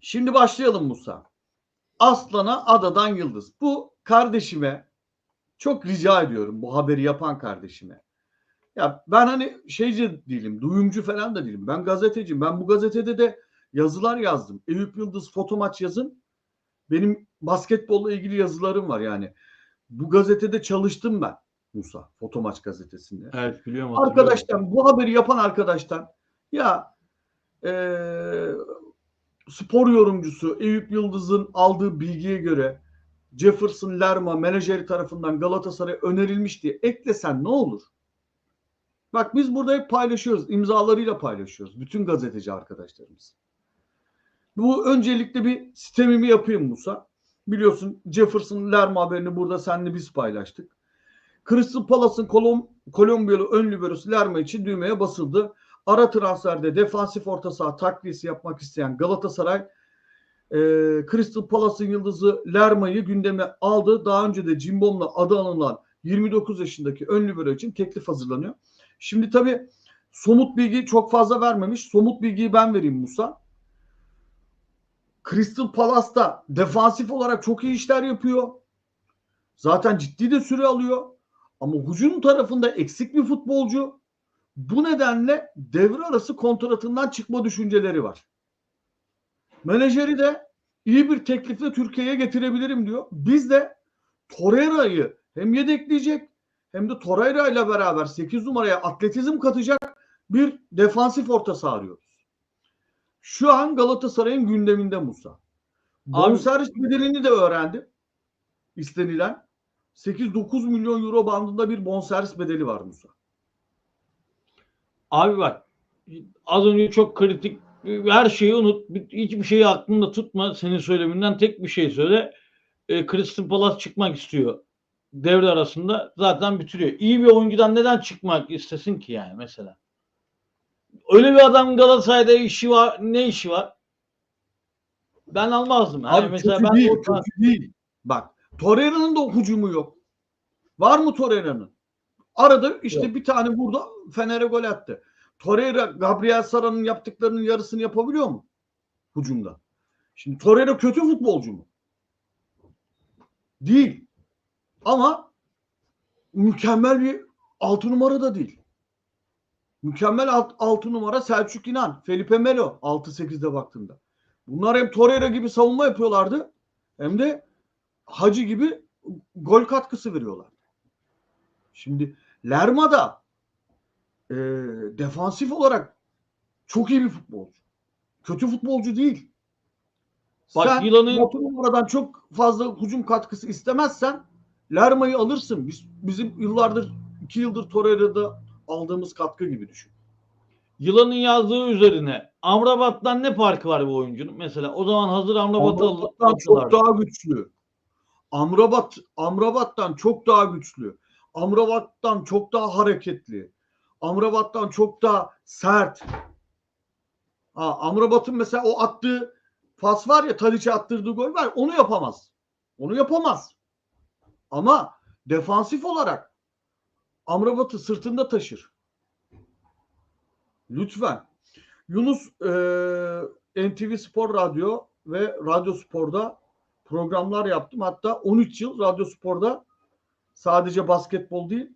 Şimdi başlayalım Musa. Aslana adadan yıldız. Bu kardeşime çok rica ediyorum bu haberi yapan kardeşime. Ya ben hani şeyci değilim, duyumcu falan da değilim. Ben gazeteciyim. Ben bu gazetede de yazılar yazdım. Eyüp Yıldız foto maç yazın. Benim basketbolla ilgili yazılarım var yani. Bu gazetede çalıştım ben Musa. Foto maç gazetesinde. Evet biliyorum. Arkadaştan bu haberi yapan arkadaştan ya eee spor yorumcusu Eyüp Yıldız'ın aldığı bilgiye göre Jefferson Lerma menajeri tarafından Galatasaray'a önerilmiş diye eklesen ne olur? Bak biz burada hep paylaşıyoruz. imzalarıyla paylaşıyoruz. Bütün gazeteci arkadaşlarımız. Bu öncelikle bir sistemimi yapayım Musa. Biliyorsun Jefferson Lerma haberini burada seninle biz paylaştık. Crystal Palace'ın Kolom, Kolombiyalı ön liberosu Lerma için düğmeye basıldı. Ara transferde defansif orta saha takviyesi yapmak isteyen Galatasaray e, Crystal Palace'ın yıldızı Lerma'yı gündeme aldı. Daha önce de Cimbom'la adı anılan 29 yaşındaki ön libero için teklif hazırlanıyor. Şimdi tabii somut bilgi çok fazla vermemiş. Somut bilgiyi ben vereyim Musa. Crystal Palace'da defansif olarak çok iyi işler yapıyor. Zaten ciddi de süre alıyor. Ama hücum tarafında eksik bir futbolcu. Bu nedenle devre arası kontratından çıkma düşünceleri var. Menajeri de iyi bir teklifle Türkiye'ye getirebilirim diyor. Biz de Torreira'yı hem yedekleyecek hem de Torreira ile beraber 8 numaraya atletizm katacak bir defansif orta saha arıyoruz. Şu an Galatasaray'ın gündeminde Musa. Bonservis bedelini de öğrendim. İstenilen 8-9 milyon euro bandında bir bonservis bedeli var Musa. Abi bak az önce çok kritik her şeyi unut. Hiçbir şeyi aklında tutma. Senin söyleminden tek bir şey söyle. E, Crystal Palace çıkmak istiyor. Devre arasında zaten bitiriyor. İyi bir oyuncudan neden çıkmak istesin ki yani mesela? Öyle bir adam Galatasaray'da işi var. Ne işi var? Ben almazdım. Yani Abi mesela kötü ben değil, orta- değil. Bak Torreira'nın da hücumu yok. Var mı Torreira'nın? Arada işte Yok. bir tane burada Fener'e gol attı. Torreira Gabriel Sara'nın yaptıklarının yarısını yapabiliyor mu? Hücumda. Şimdi Torreira kötü futbolcu mu? Değil. Ama mükemmel bir altı numara da değil. Mükemmel alt, altı numara Selçuk İnan, Felipe Melo 6-8'de baktığında. Bunlar hem Torreira gibi savunma yapıyorlardı hem de Hacı gibi gol katkısı veriyorlar. Şimdi Lerma da e, defansif olarak çok iyi bir futbolcu. Kötü futbolcu değil. Bak Sen yılanın- numaradan çok fazla hücum katkısı istemezsen Lerma'yı alırsın. Biz, bizim yıllardır iki yıldır Torreira'da aldığımız katkı gibi düşün. Yılanın yazdığı üzerine Amrabat'tan ne farkı var bu oyuncunun? Mesela o zaman hazır Amrabat'ı Amrabat'tan çok daha güçlü. Amrabat Amrabat'tan çok daha güçlü. Amrabat'tan çok daha hareketli. Amrabat'tan çok daha sert. Ha, Amrabat'ın mesela o attığı pas var ya Tadiç'e attırdığı gol var. Onu yapamaz. Onu yapamaz. Ama defansif olarak Amrabat'ı sırtında taşır. Lütfen. Yunus eee NTV Spor Radyo ve Radyo Spor'da programlar yaptım. Hatta 13 yıl Radyo Spor'da sadece basketbol değil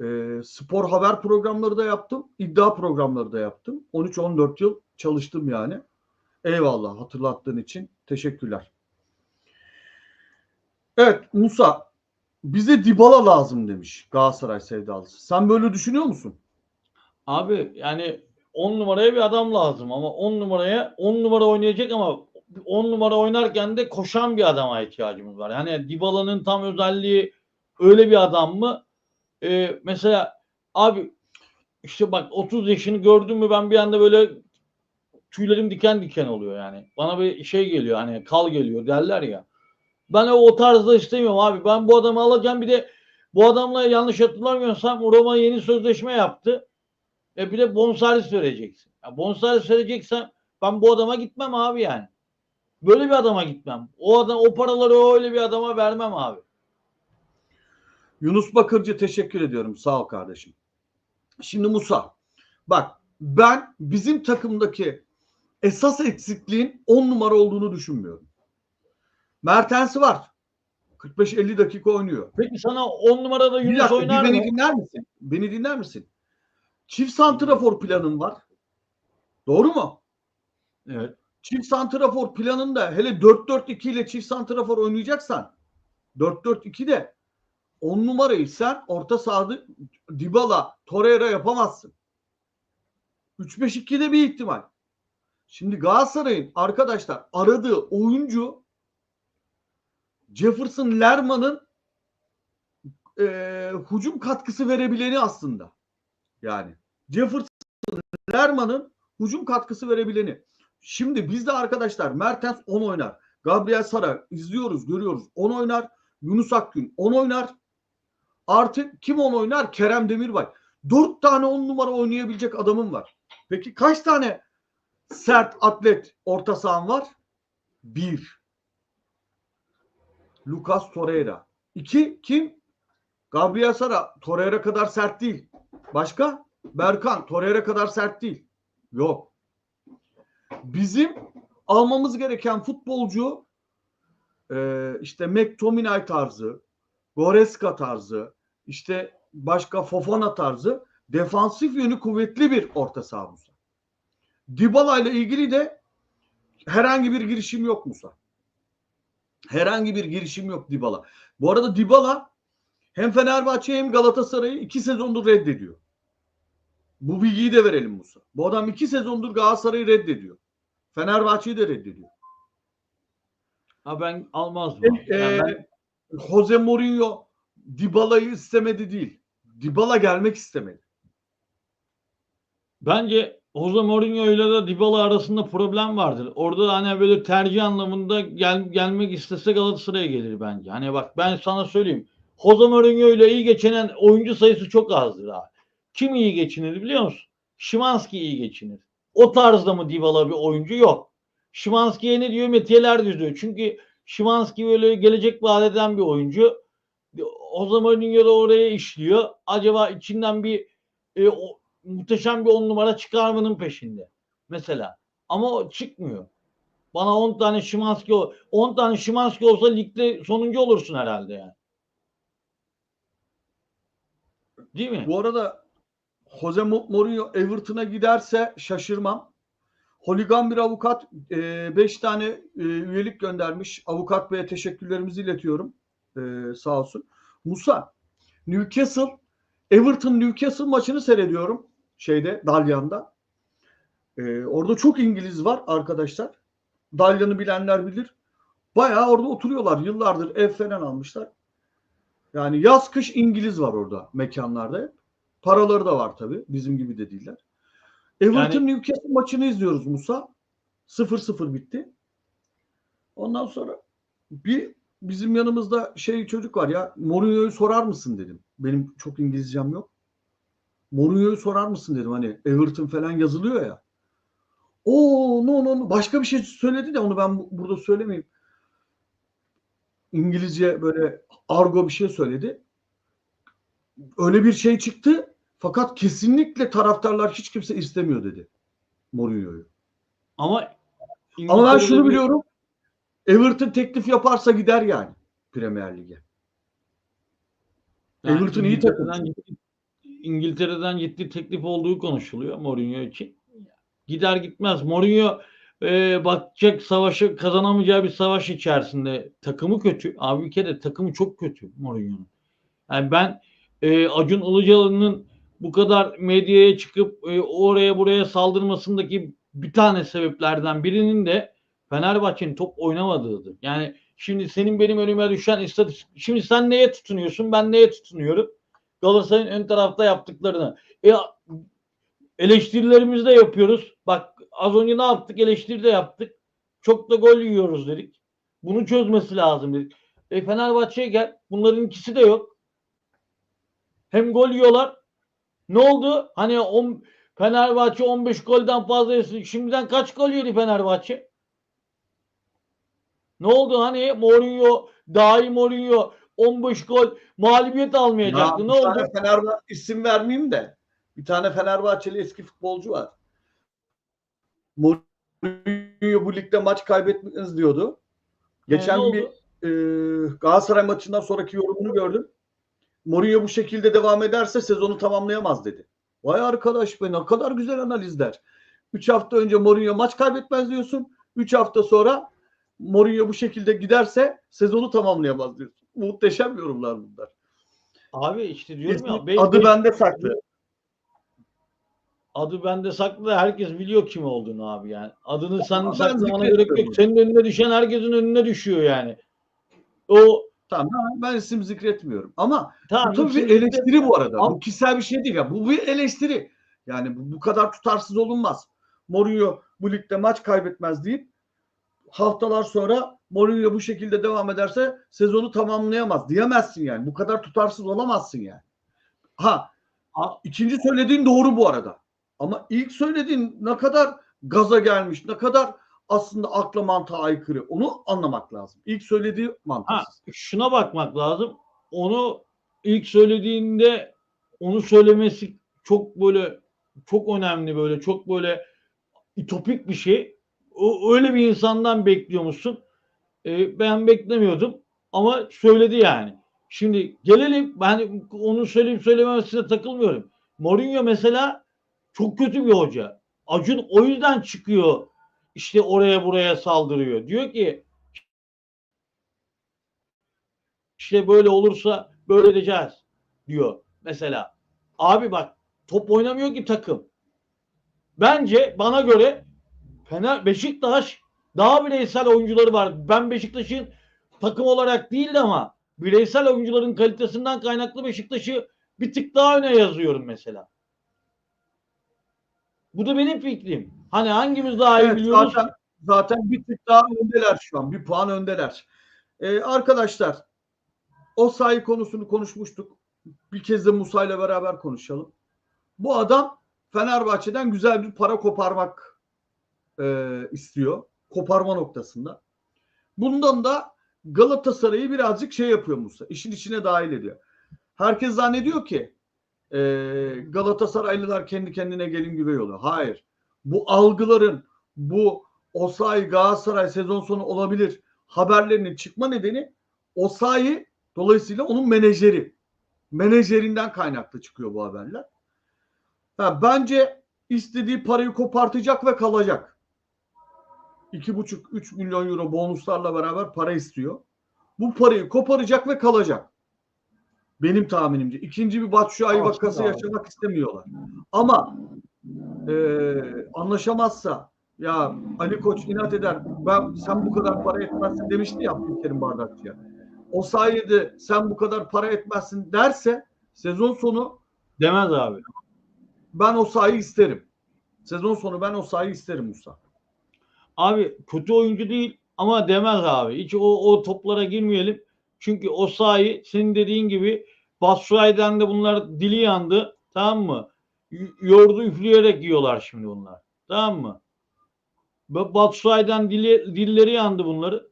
eee, spor haber programları da yaptım. iddia programları da yaptım. 13-14 yıl çalıştım yani. Eyvallah hatırlattığın için. Teşekkürler. Evet Musa bize Dybala lazım demiş Galatasaray sevdalısı. Sen böyle düşünüyor musun? Abi yani 10 numaraya bir adam lazım ama 10 numaraya 10 numara oynayacak ama 10 numara oynarken de koşan bir adama ihtiyacımız var. Yani Dybala'nın tam özelliği öyle bir adam mı? Ee, mesela abi işte bak 30 yaşını gördüm mü ben bir anda böyle tüylerim diken diken oluyor yani. Bana bir şey geliyor hani kal geliyor derler ya. Ben o, o tarzda istemiyorum abi. Ben bu adamı alacağım bir de bu adamla yanlış hatırlamıyorsam Roma yeni sözleşme yaptı. E bir de bonservis vereceksin. Ya bonservis vereceksen ben bu adama gitmem abi yani. Böyle bir adama gitmem. O adam o paraları öyle bir adama vermem abi. Yunus Bakırcı teşekkür ediyorum. Sağ ol kardeşim. Şimdi Musa bak ben bizim takımdaki esas eksikliğin 10 numara olduğunu düşünmüyorum. Mertens'i var. 45-50 dakika oynuyor. Peki sana 10 numarada Bir Yunus dakika, oynar bir mı? beni dinler misin? Beni dinler misin? Çift santrafor planın var. Doğru mu? Evet. Çift santrafor planında hele 4-4-2 ile çift santrafor oynayacaksan 4-4-2 de 10 numarayı sen orta sahada Dybala, Torreira yapamazsın. 3-5-2'de bir ihtimal. Şimdi Galatasaray'ın arkadaşlar aradığı oyuncu Jefferson Lerman'ın e, hücum katkısı verebileni aslında. Yani Jefferson Lerman'ın hücum katkısı verebileni. Şimdi bizde arkadaşlar Mertens 10 oynar. Gabriel Sara izliyoruz, görüyoruz. 10 oynar. Yunus Akgün 10 oynar. Artık kim 10 oynar? Kerem Demirbay. 4 tane 10 numara oynayabilecek adamım var. Peki kaç tane sert atlet orta sahan var? 1. Lucas Torreira. 2 kim? Gabriel Sara. Torreira kadar sert değil. Başka? Berkan. Torreira kadar sert değil. Yok. Bizim almamız gereken futbolcu işte McTominay tarzı, Goreska tarzı, işte başka Fofana tarzı defansif yönü kuvvetli bir orta saha Musa. Dybala ile ilgili de herhangi bir girişim yok Musa. Herhangi bir girişim yok Dybala. Bu arada Dybala hem Fenerbahçe hem Galatasaray'ı iki sezondur reddediyor. Bu bilgiyi de verelim Musa. Bu adam iki sezondur Galatasaray'ı reddediyor. Fenerbahçe'yi de reddediyor. Ha ben almazdım. E, Yani ben- Jose Mourinho Dybala'yı istemedi değil. Dybala gelmek istemedi. Bence Jose Mourinho ile de Dybala arasında problem vardır. Orada hani böyle tercih anlamında gel, gelmek istese Galatasaray'a gelir bence. Hani bak ben sana söyleyeyim. Jose Mourinho ile iyi geçinen oyuncu sayısı çok azdır abi. Kim iyi geçinir biliyor musun? Şimanski iyi geçinir. O tarzda mı Dybala bir oyuncu yok. Şimanski'ye ne diyor? Metiyeler diyor. Çünkü Şimanski böyle gelecek vaat eden bir oyuncu. Jose Mourinho da oraya işliyor. Acaba içinden bir e, o, muhteşem bir on numara çıkarmanın peşinde. Mesela. Ama o çıkmıyor. Bana 10 tane Şimanski 10 tane Şimanski olsa ligde sonuncu olursun herhalde yani. Değil mi? Bu arada Jose Mourinho Everton'a giderse şaşırmam. Holigan bir avukat 5 tane e, üyelik göndermiş. Avukat Bey'e teşekkürlerimizi iletiyorum. E, sağ olsun. Musa, Newcastle, Everton Newcastle maçını seyrediyorum. Şeyde, Dalyan'da. E, orada çok İngiliz var arkadaşlar. Dalyan'ı bilenler bilir. Bayağı orada oturuyorlar. Yıllardır ev falan almışlar. Yani yaz kış İngiliz var orada mekanlarda. Paraları da var tabii. Bizim gibi de değiller. Everton Newcastle maçını izliyoruz Musa. 0-0 bitti. Ondan sonra bir bizim yanımızda şey çocuk var ya Mourinho'yu sorar mısın dedim. Benim çok İngilizcem yok. Mourinho'yu sorar mısın dedim. Hani Everton falan yazılıyor ya. O no no no. Başka bir şey söyledi de onu ben bu- burada söylemeyeyim. İngilizce böyle argo bir şey söyledi. Öyle bir şey çıktı. Fakat kesinlikle taraftarlar hiç kimse istemiyor dedi Mourinho'yu. Ama Ama ben şunu biliyorum. Everton teklif yaparsa gider yani Premier Lig'e. Yani Everton iyi takım. İngiltere'den ciddi teklif olduğu konuşuluyor Mourinho için. Gider gitmez. Mourinho e, bakacak savaşı kazanamayacağı bir savaş içerisinde. Takımı kötü. Abi bir kere takımı çok kötü Mourinho'nun. Yani ben e, Acun Ilıcalı'nın bu kadar medyaya çıkıp e, oraya buraya saldırmasındaki bir tane sebeplerden birinin de Fenerbahçe'nin top oynamadığıdır. Yani şimdi senin benim önüme düşen istatistik şimdi sen neye tutunuyorsun ben neye tutunuyorum? Galatasaray'ın ön tarafta yaptıklarını. E, eleştirilerimizi de yapıyoruz. Bak az önce ne yaptık? Eleştiri de yaptık. Çok da gol yiyoruz dedik. Bunu çözmesi lazım dedik. E Fenerbahçe'ye gel. Bunların ikisi de yok. Hem gol yiyorlar. Ne oldu? Hani on, Fenerbahçe 15 golden fazla. Şimdiden kaç gol yedi Fenerbahçe? Ne oldu? Hani Mourinho, dahi Mourinho 15 gol mağlubiyet almayacaktı. Ya, ne oldu? Fenerbahçe isim vermeyeyim de bir tane Fenerbahçeli eski futbolcu var. Mourinho bu ligde maç kaybetmez diyordu. Geçen oldu? bir e, Galatasaray maçından sonraki yorumunu gördüm. Mourinho bu şekilde devam ederse sezonu tamamlayamaz dedi. Vay arkadaş be ne kadar güzel analizler. 3 hafta önce Mourinho maç kaybetmez diyorsun. 3 hafta sonra Mourinho bu şekilde giderse sezonu tamamlayamaz diyorsun. Muhteşem yorumlar bunlar. Abi işte diyorum ya. Kesin be- adı be- bende saklı. Adı bende saklı herkes biliyor kim olduğunu abi yani. Adını sen saklamana gerek yok. Senin önüne düşen herkesin önüne düşüyor yani. O Tamam ben isim zikretmiyorum. Ama tamam. bu tabii bir eleştiri bu arada. Ama- Bu kişisel bir şey değil ya. Bu bir eleştiri. Yani bu, bu kadar tutarsız olunmaz. Mourinho bu ligde maç kaybetmez deyip haftalar sonra Mourinho bu şekilde devam ederse sezonu tamamlayamaz diyemezsin yani. Bu kadar tutarsız olamazsın yani. Ha ikinci söylediğin doğru bu arada. Ama ilk söylediğin ne kadar gaza gelmiş, ne kadar aslında akla mantığa aykırı. Onu anlamak lazım. İlk söylediği Ha, mantıksız. şuna bakmak lazım. Onu ilk söylediğinde onu söylemesi çok böyle çok önemli böyle çok böyle ütopik bir şey. O, öyle bir insandan bekliyor musun? Ee, ben beklemiyordum ama söyledi yani. Şimdi gelelim ben onu söyleyip söylememesine takılmıyorum. Mourinho mesela çok kötü bir hoca. Acun o yüzden çıkıyor işte oraya buraya saldırıyor. Diyor ki işte böyle olursa böyle edeceğiz diyor mesela. Abi bak top oynamıyor ki takım. Bence bana göre Fener Beşiktaş daha bireysel oyuncuları var. Ben Beşiktaş'ın takım olarak değil ama bireysel oyuncuların kalitesinden kaynaklı Beşiktaş'ı bir tık daha öne yazıyorum mesela. Bu da benim fikrim. Hani hangimiz daha iyi Evet, biliyoruz? zaten, zaten bir tık daha öndeler şu an. Bir puan öndeler. Ee, arkadaşlar o sayı konusunu konuşmuştuk. Bir kez de Musa ile beraber konuşalım. Bu adam Fenerbahçe'den güzel bir para koparmak e, istiyor. Koparma noktasında. Bundan da Galatasaray'ı birazcık şey yapıyor Musa. İşin içine dahil ediyor. Herkes zannediyor ki e, Galatasaraylılar kendi kendine gelin güvey oluyor. Hayır. Bu algıların bu Osay Galatasaray sezon sonu olabilir haberlerinin çıkma nedeni Osayi dolayısıyla onun menajeri. Menajerinden kaynaklı çıkıyor bu haberler. Ha, bence istediği parayı kopartacak ve kalacak. 2,5-3 milyon euro bonuslarla beraber para istiyor. Bu parayı koparacak ve kalacak. Benim tahminimce. İkinci bir Batshuayi vakası yaşamak istemiyorlar. Ama e, anlaşamazsa ya Ali Koç inat eder. Ben sen bu kadar para etmezsin demişti ya Abdülkerim Bardakçı'ya. O sayede sen bu kadar para etmezsin derse sezon sonu Demez abi. ben o sayı isterim. Sezon sonu ben o sayı isterim Musa. Abi kötü oyuncu değil ama demez abi. Hiç o, o toplara girmeyelim. Çünkü o sahi senin dediğin gibi Batshuayi'den de bunlar dili yandı. Tamam mı? Yoğurdu üfleyerek yiyorlar şimdi bunlar. Tamam mı? Ba- Batshuayi'den dili, dilleri yandı bunları.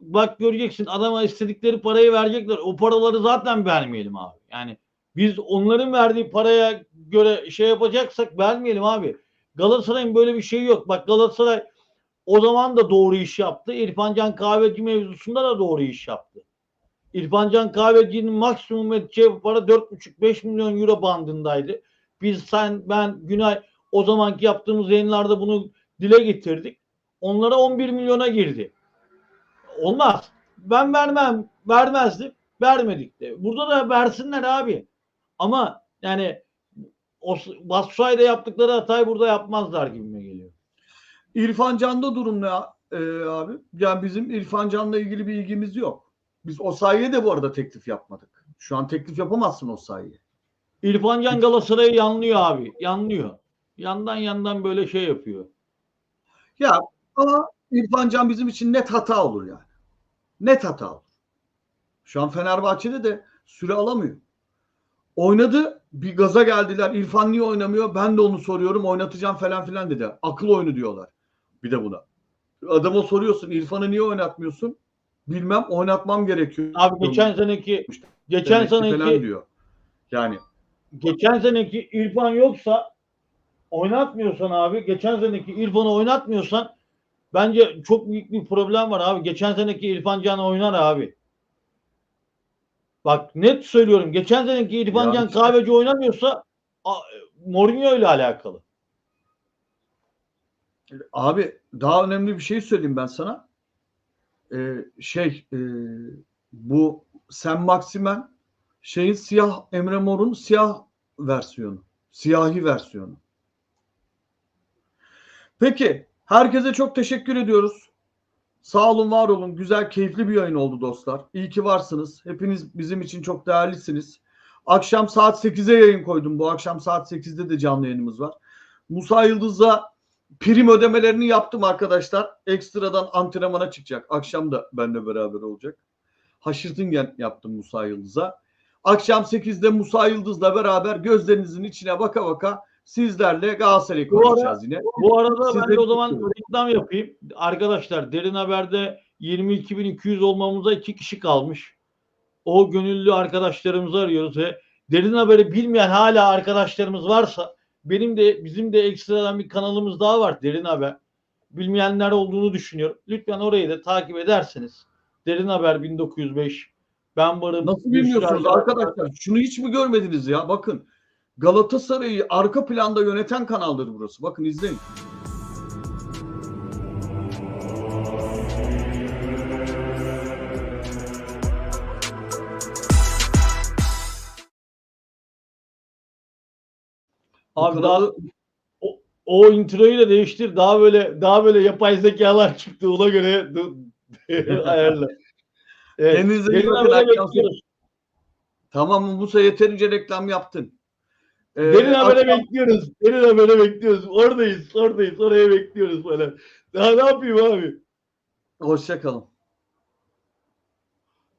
Bak göreceksin adama istedikleri parayı verecekler. O paraları zaten vermeyelim abi. Yani biz onların verdiği paraya göre şey yapacaksak vermeyelim abi. Galatasaray'ın böyle bir şeyi yok. Bak Galatasaray o zaman da doğru iş yaptı. İrfan Can Kahveci mevzusunda da doğru iş yaptı. İrfan Can Kahveci'nin maksimum edeceği para 4,5-5 milyon euro bandındaydı. Biz sen, ben, Günay o zamanki yaptığımız yayınlarda bunu dile getirdik. Onlara 11 milyona girdi. Olmaz. Ben vermem. Vermezdim. Vermedik de. Burada da versinler abi. Ama yani Batshuayi'de yaptıkları hatayı burada yapmazlar gibime geliyor. İrfan Can'da durum ne e, abi? Yani bizim İrfan Can'la ilgili bir ilgimiz yok. Biz o sayeye de bu arada teklif yapmadık. Şu an teklif yapamazsın o sayeye. İrfan Can Galatasaray'ı yanlıyor abi. Yanlıyor. Yandan yandan böyle şey yapıyor. Ya ama İrfan Can bizim için net hata olur yani. Net hata olur. Şu an Fenerbahçe'de de süre alamıyor. Oynadı bir gaza geldiler. İrfan niye oynamıyor? Ben de onu soruyorum. Oynatacağım falan filan dedi. Akıl oyunu diyorlar. Bir de buna. Adama soruyorsun İrfan'ı niye oynatmıyorsun? Bilmem oynatmam gerekiyor. Abi geçen seneki geçen Demek seneki diyor. Yani geçen seneki İrfan yoksa oynatmıyorsan abi geçen seneki İrfan'ı oynatmıyorsan bence çok büyük bir problem var abi. Geçen seneki İrfan Can oynar abi. Bak net söylüyorum. Geçen seneki İrfan Ya Can işte- kahveci oynamıyorsa Mourinho ile alakalı. Abi daha önemli bir şey söyleyeyim ben sana. Ee, şey e, bu Sen Maximen şeyin siyah Emre Mor'un siyah versiyonu. Siyahi versiyonu. Peki herkese çok teşekkür ediyoruz. Sağ olun, var olun. Güzel, keyifli bir yayın oldu dostlar. İyi ki varsınız. Hepiniz bizim için çok değerlisiniz. Akşam saat 8'e yayın koydum. Bu akşam saat 8'de de canlı yayınımız var. Musa Yıldız'la prim ödemelerini yaptım arkadaşlar. Ekstradan antrenmana çıkacak. Akşam da benimle beraber olacak. Haşırtingen yaptım Musa Yıldız'a. Akşam 8'de Musa Yıldız'la beraber gözlerinizin içine baka baka sizlerle Galatasaray'ı konuşacağız yine. Bu arada Siz ben de o zaman reklam yapayım. Arkadaşlar Derin Haber'de 22.200 olmamıza iki kişi kalmış. O gönüllü arkadaşlarımızı arıyoruz ve Derin Haber'i bilmeyen hala arkadaşlarımız varsa benim de bizim de ekstradan bir kanalımız daha var Derin Haber. Bilmeyenler olduğunu düşünüyorum. Lütfen orayı da takip ederseniz. Derin Haber 1905. Ben varım. Nasıl bilmiyorsunuz arkadaş- arkadaşlar? Şunu hiç mi görmediniz ya? Bakın Galatasaray'ı arka planda yöneten kanaldır burası. Bakın izleyin. Abi daha kanalı- o introyu da değiştir. Daha böyle daha böyle yapay zekalar çıktı. Ona göre ayarla. Evet. Kendinize iyi bakın. Bekliyoruz. Tamam mı? Musa yeterince reklam yaptın. Ee, Derin Haber'e akşam- bekliyoruz. Derin Haber'e bekliyoruz. Oradayız. Oradayız. Oraya bekliyoruz böyle. Daha ne yapayım abi? Hoşça kalın.